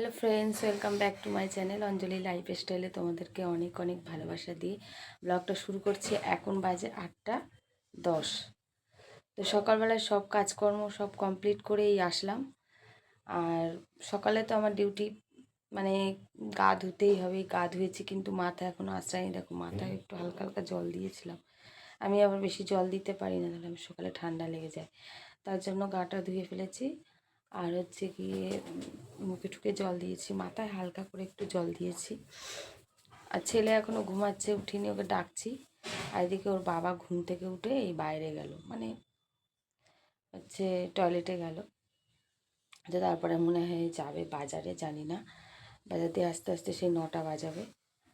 Hello friends welcome back to my channel Anjali life স্টাইলে তোমাদেরকে অনেক অনেক ভালোবাসা দিয়ে ব্লগটা শুরু করছি। এখন বাজে আটটা দশ। তো সকালবেলায় সব কাজকর্ম সব কমপ্লিট করেই আসলাম। আর সকালে তো আমার ডিউটি মানে গা ধুতেই হবে গা ধুয়েছি কিন্তু মাথা এখনও আশ্রায়নি দেখো মাথায় একটু হালকা হালকা জল দিয়েছিলাম। আমি আবার বেশি জল দিতে পারি না তাহলে আমি সকালে ঠান্ডা লেগে যায়। তার জন্য গাটা ধুয়ে ফেলেছি। আর হচ্ছে গিয়ে মুখে ঠুকে জল দিয়েছি, মাথায় হালকা করে একটু জল দিয়েছি। আর ছেলে এখনও ঘুমাচ্ছে, উঠিনি, ওকে ডাকছি। আর এদিকে ওর বাবা ঘুম থেকে উঠে এই বাইরে গেল মানে হচ্ছে টয়লেটে গেল। তো তারপরে মনে হয় যাবে বাজারে, জানি না। বাজার দিয়ে আস্তে আস্তে সেই নটা বাজাবে।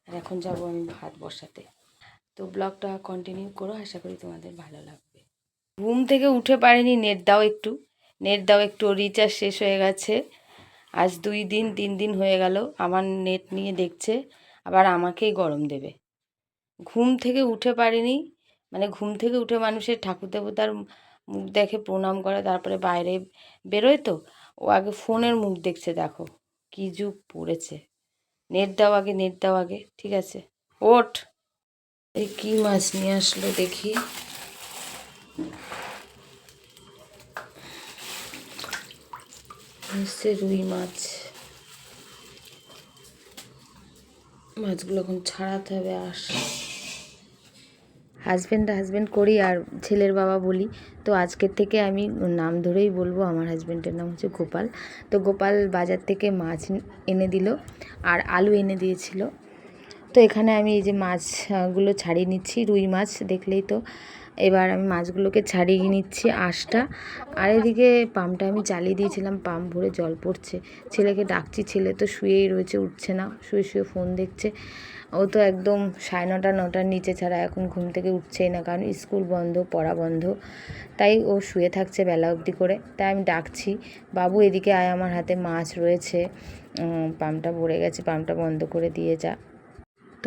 আর এখন যাব আমি ভাত বসাতে। তো ব্লগটা কন্টিনিউ করো, আশা করি তোমাদের ভালো লাগবে। ঘুম থেকে উঠে পারিনি নেট দাও একটু। নেট দাও, একটু রিচার্জ শেষ হয়ে গেছে। আজ দুই দিন, তিন দিন হয়ে গেল, আমার নেট নিয়ে দেখছে, আবার আমাকেই গরম দেবে। ঘুম থেকে উঠে পারিনি মানে ঘুম থেকে উঠে মানুষের ঠাকুর দেবতার মুখ দেখে প্রণাম করে, তারপরে বাইরে বেরোয় তো, ও আগে ফোনের মুখ দেখছে, দেখো কি যুগ পড়েছে। নেট দাও আগে নেট দাও আগে, ঠিক আছে? ওঠ। এই কী মাছ নিয়ে আসলো দেখি। হচ্ছে রুই মাছ। মাছগুলো এখন ছাড়াতে হবে আস হাজব্যান্ড হাজব্যান্ড করি আর ছেলের বাবা বলি। তো আজকের থেকে আমি নাম ধরেই বলব, আমার হাজব্যান্ডের নাম হচ্ছে গোপাল। তো গোপাল বাজার থেকে মাছ এনে দিল আর আলু এনে দিয়েছিল। তো এখানে আমি এই যে মাছগুলো ছাড়িয়ে নিচ্ছি, রুই মাছ, দেখলেই তো এবার আমি মাছগুলোকে ছাড়িয়ে নিচ্ছি আঁশটা। আর এদিকে পাম্পটা আমি চালিয়ে দিয়েছিলাম, পাম্প ভরে জল পড়ছে। ছেলেকে ডাকছি, ছেলে তো শুয়েই রয়েছে, উঠছে না, শুয়ে শুয়ে ফোন দেখছে। ও তো একদম সাড়ে নটা, নটার নিচে ছাড়া এখন ঘুম থেকে উঠছেই না, কারণ স্কুল বন্ধ, পড়া বন্ধ। তাই ও শুয়ে থাকছে বেলা অবধি করে। তাই আমি ডাকছি, বাবু, এদিকে আয়, আমার হাতে মাছ রয়েছে। পাম্পটা ভরে গেছে, পাম্পটা বন্ধ করে দিয়ে যা।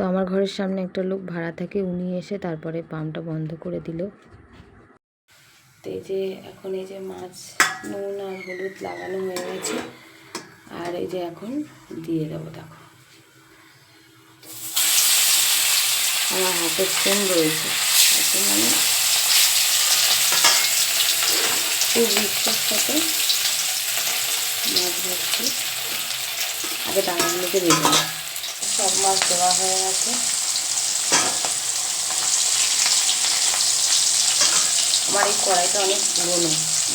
তো আমার ঘরের সামনে একটা লোক ভাড়া থাকে, উনি এসে তারপরে পাম্পটা বন্ধ করে দিল। তো এই যে এখন এই যে মাছ, নুন আর হলুদ লাগানো হয়ে গেছে, আর এই যে এখন দিয়ে দেবো, দেখো। আমার হাতে ফোন রয়েছে মানে খুব বিশ্বাস সাথে মাছ ধরছি আগে দানাগুলোকে দিয়ে দেবো। সব মাছ দেওয়া হয়ে গেছে। আমার এই কড়াইটা অনেক পুরনো।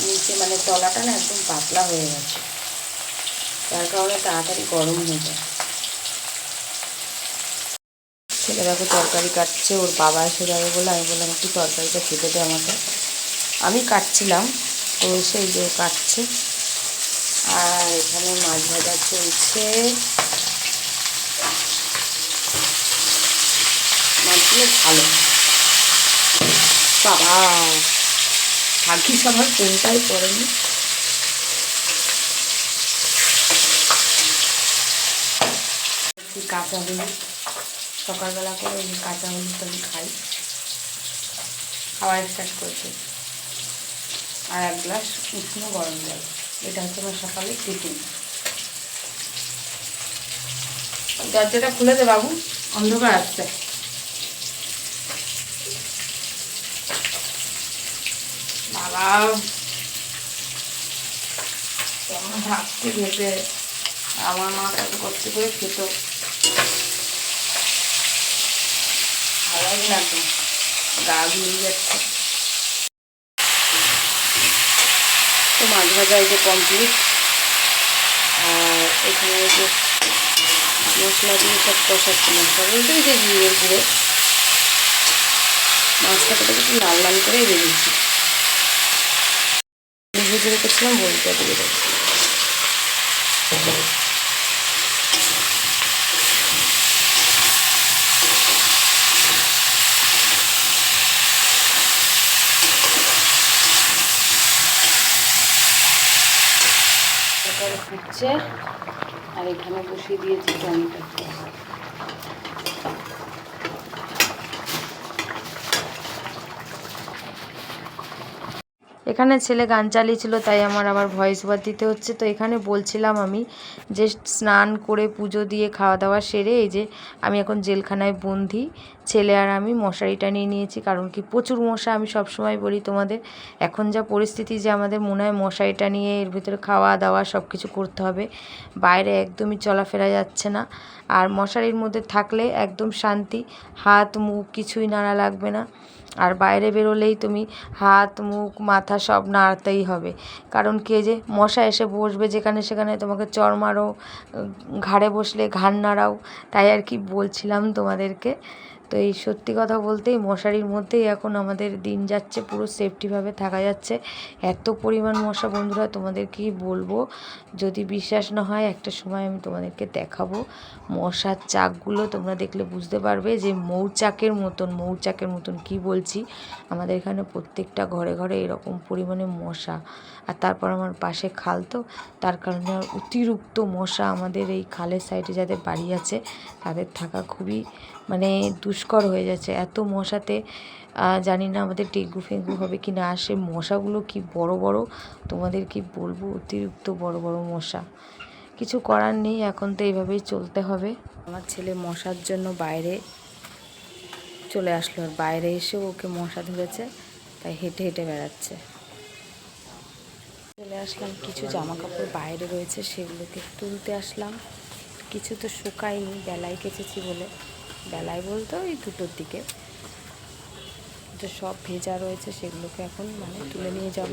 নিচে মানে তলাটা না একদম পাতলা হয়ে গেছে। তার কারণে তাড়াতাড়ি গরম হয়ে যায়। ছেলে দেখো তরকারি কাটছে, ওর বাবা এসে যাবে বলে আমি বললাম, একটু তরকারিটা খেতে দে আমাকে। আমি কাটছিলাম তো সেই যে কাটছে। আর এখানে মাছ ভাজা চলছে। মাছগুলো ভালো। বাবা আমার কোনটাই পড়েনি কাঁচা হলুদ। সকালবেলা করে কাঁচা হলুদ আমি খাই। খাওয়া স্টার্ট করেছে। আর এক গ্লাস উষ্ণ গরম জল। এটা হচ্ছে আমার সকালে টিফিন দরজাটা খুলে দে বাবু, অন্ধকার আসছে। ভাবতে ভেবে আমার মা কত কষ্ট করে খেত। ভালো লাগে না তো গা গুলিয়ে যাচ্ছে। তো মাছ ভাজা এই যে কমপ্লিট আর এখানে এই যে মশলা দিয়ে সব কষাচ্ছি মশলা বলতে যে গুঁড়ো। মাছটা একটু লাল লাল করে বেরিয়েছি ভেজে রেখেছিলাম বইটা দিয়ে ফুটছে আর এখানে বসিয়ে দিয়েছি টমেটো এখানে ছেলে গান চালিয়েছিল, তাই আমার আবার ভয়েস ওভার দিতে হচ্ছে। তো এখানে বলছিলাম আমি যে স্নান করে পুজো দিয়ে খাওয়া দাওয়া সেরে এই যে আমি এখন জেলখানায় বন্দি। ছেলে আর আমি মশারিটা নিয়ে নিয়েছি, কারণ কি প্রচুর মশা আমি সব সময় বলি তোমাদের। এখন যা পরিস্থিতি যে আমাদের মনে হয় মশারিটা নিয়ে এর ভিতরে খাওয়া দাওয়া সব কিছু করতে হবে। বাইরে একদমই চলাফেরা যাচ্ছে না। আর মশারির মধ্যে থাকলে একদম শান্তি, হাত মুখ কিছুই নাড়া লাগবে না। আর বাইরে বেরোলেই তুমি হাত, মুখ, মাথা সব নাড়তেই হবে। কারণ কে যে মশা এসে বসবে যেখানে সেখানে তোমাকে চর মারো ঘাড়ে বসলে ঘাড় নাড়াও, তাই আর কি বলছিলাম তোমাদেরকে। তো এই সত্যি কথা বলতেই মশারির মধ্যেই এখন আমাদের দিন যাচ্ছে, পুরো সেফটিভাবে থাকা যাচ্ছে। এত পরিমাণ মশা বন্ধুরা, তোমাদের কি বলব? যদি বিশ্বাস না হয়, একটা সময় আমি তোমাদেরকে দেখাবো। মশার চাকগুলো তোমরা দেখলে বুঝতে পারবে যে মৌচাকের মতন মৌচাকের মতন কি বলছি? আমাদের এখানে প্রত্যেকটা ঘরে ঘরে এরকম পরিমাণে মশা। আর তারপর আমার পাশে খাল তো, তার কারণে অতিরিক্ত মশা আমাদের এই খালের সাইডে যাদের বাড়ি আছে, তাদের থাকা খুবই মানে দুষ্কর হয়ে যাচ্ছে। এত মশাতে জানি না আমাদের ডেঙ্গু ফেঙ্গু হবে কি না আসে মশাগুলো কি বড় বড়? তোমাদের কি বলব? অতিরিক্ত বড় বড় মশা। কিছু করার নেই, এখন তো এইভাবেই চলতে হবে। আমার ছেলে মশার জন্য বাইরে চলে আসলো, আর বাইরে এসে ওকে মশা ধরেছে, তাই হেঁটে হেঁটে বেড়াচ্ছে। চলে আসলাম, কিছু জামা কাপড় বাইরে রয়েছে, সেগুলোকে তুলতে আসলাম। কিছু তো শুকায়নি বেলায় কেচেছি বলে। বেলায় বলতে ওই দুটোর দিকে। তো সব ভেজা রয়েছে সেগুলোকে এখন মানে তুলে নিয়ে যাব।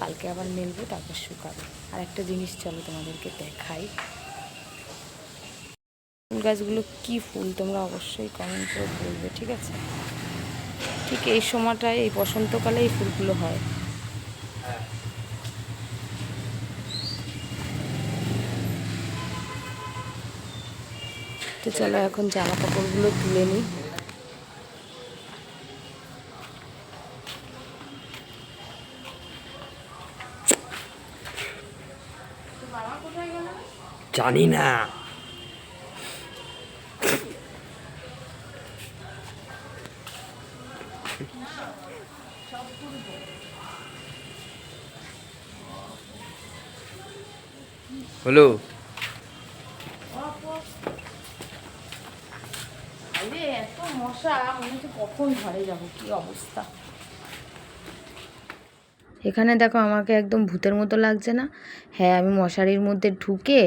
কালকে আবার মেলবো, তারপর শুকাবো। আর একটা জিনিস চলো তোমাদেরকে দেখাই। ফুল গাছগুলো কি ফুল তোমরা অবশ্যই কমেন্ট করে বলবে, ঠিক আছে? ঠিক এই সময়টায়, এই বসন্তকালে এই ফুলগুলো হয়। চলো এখন জামা কাপড়গুলো তুলে নিই। জানি না। হলো আরে এত মশা মনে হচ্ছে কখন ঘরে যাব, কি অবস্থা? এখানে দেখো আমাকে একদম ভূতের মতো লাগছে না? হ্যাঁ আমি মশারির মধ্যে ঢুকে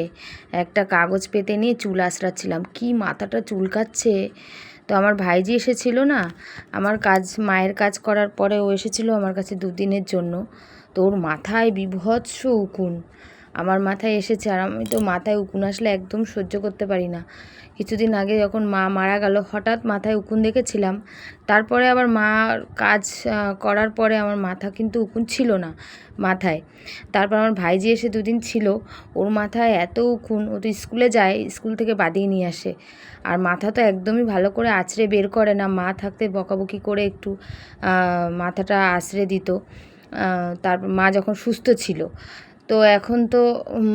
একটা কাগজ পেতে নিয়ে চুল আঁচড়াচ্ছিলাম। কি মাথাটা চুলকাচ্ছে? তো আমার ভাইজি এসেছিল না? আমার কাজ, মায়ের কাজ করার পরে ও এসেছিল আমার কাছে দুদিনের জন্য। তো ওর মাথায় বিভৎস উকুন। আমার মাথায় এসেছে আর আমি তো মাথায় উকুন আসলে একদম সহ্য করতে পারি না। কিছুদিন আগে যখন মা মারা গেল, হঠাৎ মাথায় উকুন দেখেছিলাম। তারপরে আবার মার কাজ করার পরে আমার মাথা কিন্তু উকুন ছিল না মাথায়। তারপর আমার ভাইজি এসে দুদিন ছিল। ওর মাথায় এত উকুন, ও তো স্কুলে যায়, স্কুল থেকে বাদিয়ে নিয়ে আসে। আর মাথা তো একদমই ভালো করে আছড়ে বের করে না, মা থাকতে বকাবকি করে একটু মাথাটা আছড়ে দিত। তারপর মা যখন সুস্থ ছিল তো এখন তো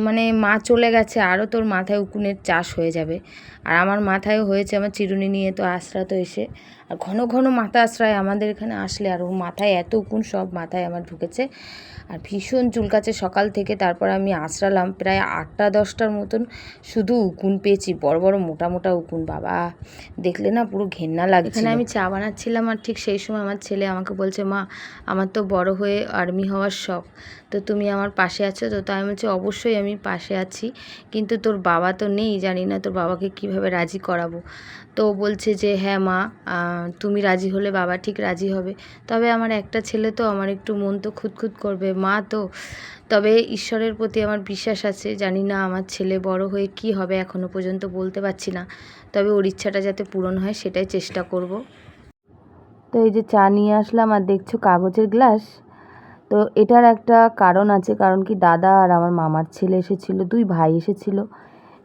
মানে মা চলে গেছে, আরও তোর মাথায় উকুনের চাষ হয়ে যাবে। আর আমার মাথায়ও হয়েছে আমার চিরুনি নিয়ে তো আশ্রাতো এসে। আর ঘন ঘন মাথা আশ্রয় আমাদের এখানে আসলে, আর ওর মাথায় এত উকুন সব মাথায় আমার ঢুকেছে। আর ভীষণ চুলকাচ্ছে সকাল থেকে, তারপর আমি আশ্রালাম প্রায় আটটা দশটার মতন। শুধু উকুন পেয়েছি, বড় বড় মোটা মোটা উকুন, বাবা। দেখলে না পুরো ঘেন্না লাগছে এখানে আমি চা বানাচ্ছিলাম, আর ঠিক সেই সময় আমার ছেলে আমাকে বলছে, মা, আমার তো বড় হয়ে আর্মি হওয়ার শখ। তো তুমি আমার পাশে আছো, তো তাই আমি বলছি, অবশ্যই আমি পাশে আছি। কিন্তু তোর বাবা তো নেই, জানি না তোর বাবাকে কীভাবে রাজি করাবো? তো বলছে যে হ্যাঁ মা তুমি রাজি হলে বাবা ঠিক রাজি হবে। তবে আমার একটা ছেলে তো, আমার একটু মন তো খুঁতখুত করবে। মা তো, তবে ঈশ্বরের প্রতি আমার বিশ্বাস আছে। জানি না আমার ছেলে বড় হয়ে কি হবে, এখনও পর্যন্ত বলতে পারছি না। তবে ওর ইচ্ছাটা যাতে পূরণ হয়, সেটাই চেষ্টা করব। তো এই যে চা নিয়ে আসলাম, আর দেখছ কাগজের গ্লাস? তো এটার একটা কারণ আছে, কারণ কি দাদা আর আমার মামার ছেলে এসেছিল, দুই ভাই এসেছিল।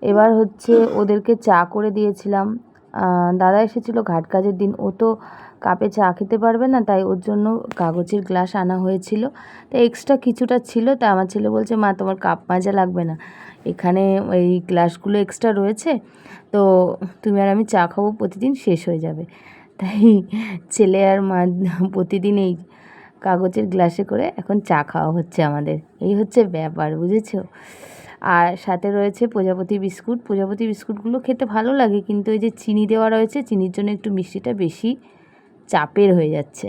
এবার হচ্ছে ওদেরকে চা করে দিয়েছিলাম। দাদা এসেছিল, ঘাট কাজের দিন। ও তো কাপে চা খেতে পারবে না, তাই ওর জন্য কাগজের গ্লাস আনা হয়েছিল। তো এক্সট্রা কিছুটা ছিল, তা আমার ছেলে বলছে, মা, তোমার কাপ মাজা লাগবে না। এখানে এই গ্লাসগুলো এক্সট্রা রয়েছে, তো তুমি আর আমি চা খাব, প্রতিদিন শেষ হয়ে যাবে। তাই ছেলে আর মা প্রতিদিন এই কাগজের গ্লাসে করে এখন চা খাওয়া হচ্ছে আমাদের। এই হচ্ছে ব্যাপার, বুঝেছ? আর সাথে রয়েছে প্রজাপতি বিস্কুট। প্রজাপতি বিস্কুটগুলো খেতে ভালো লাগে, কিন্তু এই যে চিনি দেওয়া রয়েছে, চিনির জন্য একটু মিষ্টিটা বেশি চাপের হয়ে যাচ্ছে।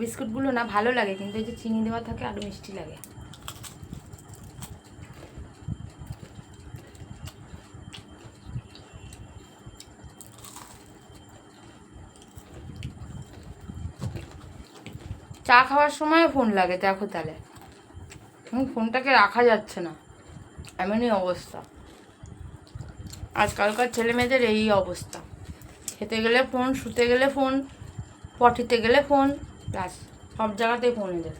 বিস্কুটগুলো না ভালো লাগে, কিন্তু এই যে চিনি দেওয়া থাকে আরও মিষ্টি লাগে। চা খাওয়ার সময় ফোন লাগে, দেখো তাহলে। ফোনটাকে রাখা যাচ্ছে না। এমনই অবস্থা। আজকালকার ছেলে মেয়েদের এই অবস্থা। খেতে গেলে ফোন, শুতে গেলে ফোন, পটিতে গেলে ফোন, ব্যাস, সব জায়গাতেই ফোন এদের।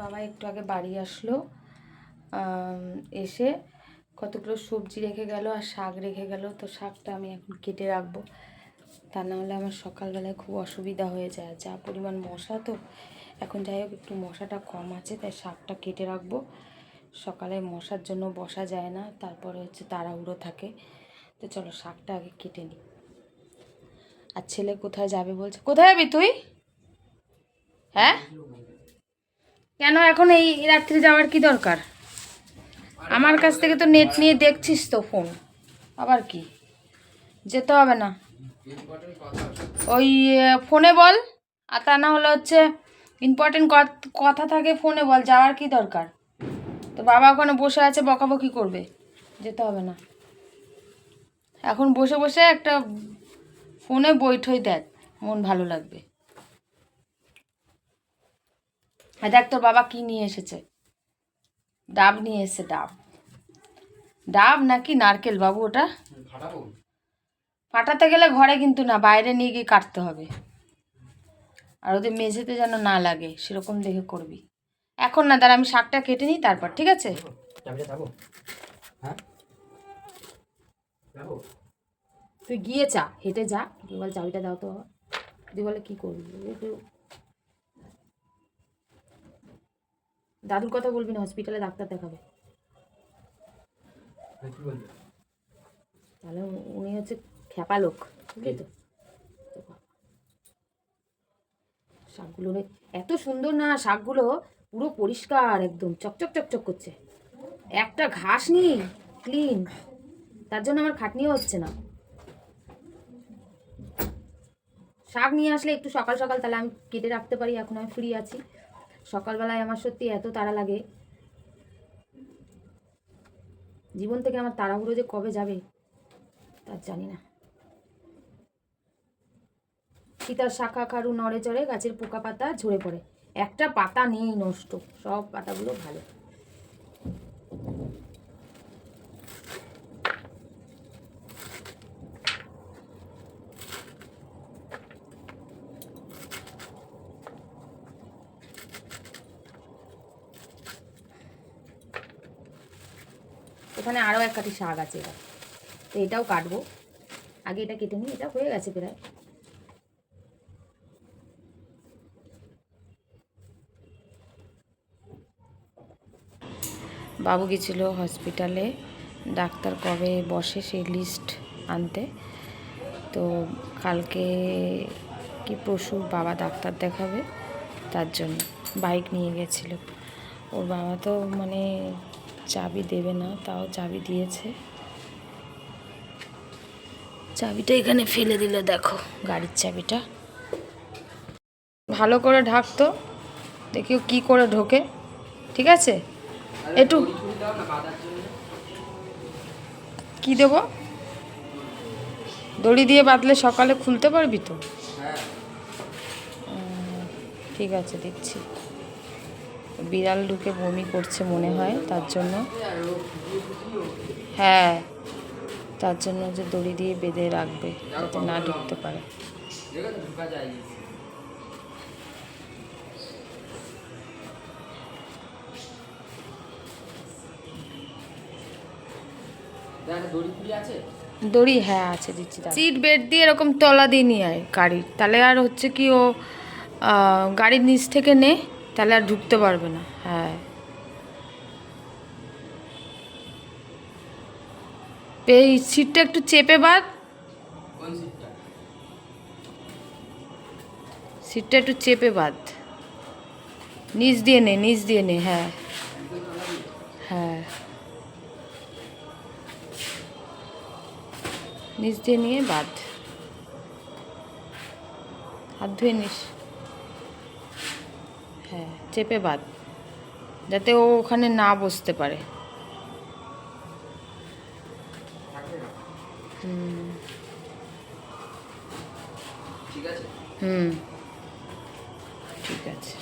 বাবা একটু আগে বাড়ি আসলো। এসে কতগুলো সবজি রেখে গেল আর শাক রেখে গেল। তো শাকটা আমি এখন কেটে রাখব। তা না হলে আমার সকালবেলায় খুব অসুবিধা হয়ে যায়। যা পরিমাণ মশা তো, এখন যাই হোক, একটু মশাটা কম আছে, তাই শাকটা কেটে রাখব। সকালে মশার জন্য বসা যায় না, তারপরে হচ্ছে তাড়াহুড়ো থাকে। তো চলো শাকটা আগে কেটে নিই। আর ছেলে কোথায় যাবে বলছে? কোথায় যাবি তুই? হ্যাঁ? কেন এখন এই রাত্রে যাওয়ার কি দরকার? আমার কাছ থেকে তো নেট নিয়ে দেখছিস তো ফোন আবার কি? যেতে হবে না। ওই ফোনে বল। আর তা না হলে হচ্ছে ইম্পর্টেন্ট কথা থাকে ফোনে বল, যাওয়ার কি দরকার? তো বাবা ওখানে বসে আছে, বকাবকি করবে। যেতে হবে না। এখন বসে বসে একটা ফোনে বইঠই দেখ, মন ভালো লাগবে। আর দেখ তোর বাবা কি নিয়ে এসেছে। ডাব নিয়ে এসে ডাব। ডাব নাকি নারকেল বাবু ওটা? ফাটাতে গেলে ঘরে কিন্তু না বাইরে নিয়ে গিয়ে কাটতে হবে। আর ওদের মেঝেতে যেন না লাগে সেরকম দেখে করবি। এখন না দাঁড়া আমি শাকটা কেটে নিই তারপর ঠিক আছে? হ্যাঁ? তুই গিয়ে চা হেঁটে যা। তুই বল চাবিটা দাও তো। তুই বলে কী করবি? দাদুর কথা বলবি না হসপিটালে ডাক্তার দেখাবে। তাহলে উনি হচ্ছে খ্যাপা লোক বুঝলি তো? তো শাকগুলো এত সুন্দর না শাকগুলো পুরো পরিষ্কার একদম চকচক চকচক করছে। একটা ঘাস নেই ক্লিন তার জন্য আমার খাটনিও হচ্ছে না। শাক নিয়ে আসলে একটু সকাল সকাল তাহলে আমি কেটে রাখতে পারি এখন আমি ফ্রি আছি। সকালবেলায় আমার সত্যি এত তাড়া লাগে। জীবন থেকে আমার তাড়াহুড়ো যে কবে যাবে, তার জানি না। সীতার শাখা খারু নড়ে চড়ে গাছের পোকা পাতা ঝরে পড়ে। একটা পাতা নেই নষ্ট, সব পাতাগুলো ভালো। এখানে আরও এক কাঠি শাক আছে এবার। তো এটাও কাটবো। আগে এটা কেটে নিই, এটা হয়ে গেছে প্রায়। বাবু গেছিল হসপিটালে, ডাক্তার কবে বসে সেই লিস্ট আনতে। তো কালকে কি পরশু বাবা ডাক্তার দেখাবে, তার জন্য। বাইক নিয়ে গেছিল। ওর বাবা তো মানে চাবি দেবে না তাও চাবি দিয়েছে। চাবিটা এখানে ফেলে দিলে দেখো গাড়ির চাবিটা। ভালো করে ঢাকতো দেখিও কি করে ঢোকে ঠিক আছে? একটু কি দেবো? দড়ি দিয়ে বাঁধলে সকালে খুলতে পারবি তো? ঠিক আছে দিচ্ছি। বিড়াল ঢুকে বমি করছে মনে হয়, তার জন্য। হ্যাঁ তার জন্য যে দড়ি দিয়ে বেঁধে রাখবে, যাতে না ঢুকতে পারে। দড়ি হ্যাঁ আছে, দিচ্ছি সিট বেড দিয়ে এরকম তলা দিয়ে নিয়ে আয় গাড়ির। তাহলে আর হচ্ছে কি ও গাড়ির নিচ থেকে নে। তাহলে আর ঢুকতে পারবে না। হ্যাঁ। এই সিটটা একটু চেপে বাদ। সিটটা একটু চেপে বাদ। নিচ দিয়ে নে নিচ দিয়ে নে হ্যাঁ। হ্যাঁ। নিচ দিয়ে নিয়ে বাদ। হাত ধুয়ে নিস। হ্যাঁ চেপে বাদ। যাতে ও ওখানে না বসতে পারে। হুম হুম। ঠিক আছে।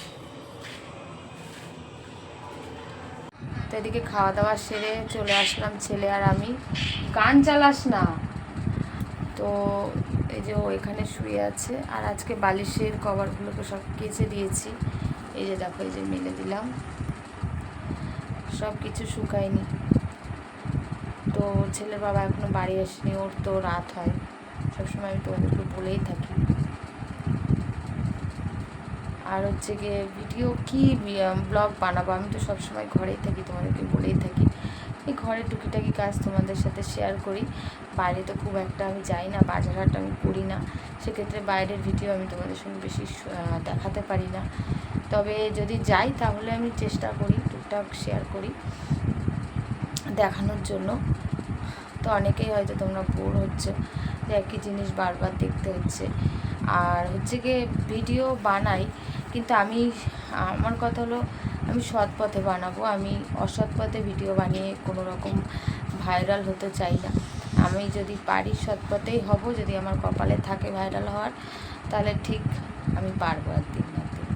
তো এদিকে খাওয়া দাওয়া সেরে চলে আসলাম ছেলে আর আমি। গান চালাস না। তো এই যে ও এখানে শুয়ে আছে। আর আজকে বালিশের কভারগুলোকে সব কেচে দিয়েছি। এই যে দেখো, এই যে মেলে দিলাম। সব কিছু শুকায়নি। তো ছেলের বাবা এখনও বাড়ি আসেনি, ওর তো রাত হয়। সবসময় আমি তো তোমাদেরকে বলেই থাকি। আর হচ্ছে গিয়ে ভিডিও কি ব্লগ বানাবো? আমি তো সবসময় ঘরেই থাকি, তোমাদেরকে বলেই থাকি। এই ঘরে টুকিটাকি কাজ তোমাদের সাথে শেয়ার করি। বাইরে তো খুব একটা আমি যাই না, বাজার হাট আমি করি না। সেক্ষেত্রে বাইরের ভিডিও আমি তোমাদের সঙ্গে বেশি দেখাতে পারি না। তবে যদি যাই তাহলে আমি চেষ্টা করি, টুকটাক শেয়ার করি দেখানোর জন্য। তো অনেকেই হয়তো তোমরা বোর হচ্ছে, যে একই জিনিস বারবার দেখতে হচ্ছে। আর হচ্ছে গিয়ে ভিডিও বানাই, কিন্তু আমি, আমার কথা হলো আমি সৎ পথে বানাবো, আমি অসৎ পথে ভিডিও বানিয়ে কোনো রকম ভাইরাল হতে চাই না। আমি যদি পারি সৎ পথেই হব, যদি আমার কপালে থাকে ভাইরাল হওয়ার, তাহলে ঠিক আমি পারব একদিন একদিন।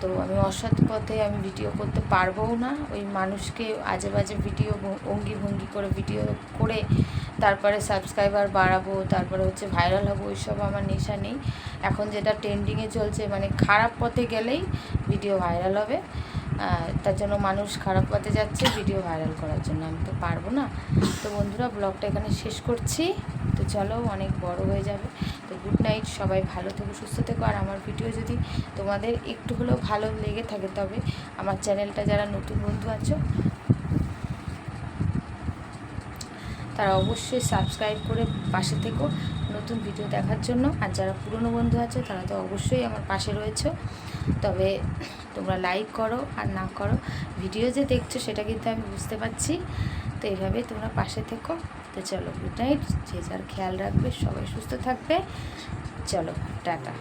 তো আমি অসৎ পথে আমি ভিডিও করতে পারবও না, ওই মানুষকে আজে বাজে ভিডিও অঙ্গি ভঙ্গি করে ভিডিও করে তারপরে সাবস্ক্রাইবার বাড়াবো, তারপরে হচ্ছে ভাইরাল হব, ওইসব আমার নেশা নেই। এখন যেটা ট্রেন্ডিংয়ে চলছে মানে খারাপ পথে গেলেই ভিডিও ভাইরাল হবে। তার জন্য মানুষ খারাপ পথে যাচ্ছে ভিডিও ভাইরাল করার জন্য। আমি তো পারব না। তো বন্ধুরা ব্লগটা এখানে শেষ করছি। তো চলো, অনেক বড় হয়ে যাবে। তো গুড নাইট সবাই ভালো থেকো, সুস্থ থেকো। আর আমার ভিডিও যদি তোমাদের একটু হলেও ভালো লেগে থাকে তবে আমার চ্যানেলটা যারা নতুন বন্ধু আছো তারা অবশ্যই সাবস্ক্রাইব করে পাশে থেকো নতুন ভিডিও দেখার জন্য। আর যারা পুরনো বন্ধু আছে, তারা তো অবশ্যই আমার পাশে রয়েছে। তবে তোমরা লাইক করো আর না করো। ভিডিও যে দেখছ, সেটা কিন্তু আমি বুঝতে পারছি। তো এইভাবে তোমরা পাশে থেকো। তো চলো গুড নাইট যে যার খেয়াল রাখবে, সবাই সুস্থ থাকবে। চলো, টাটা।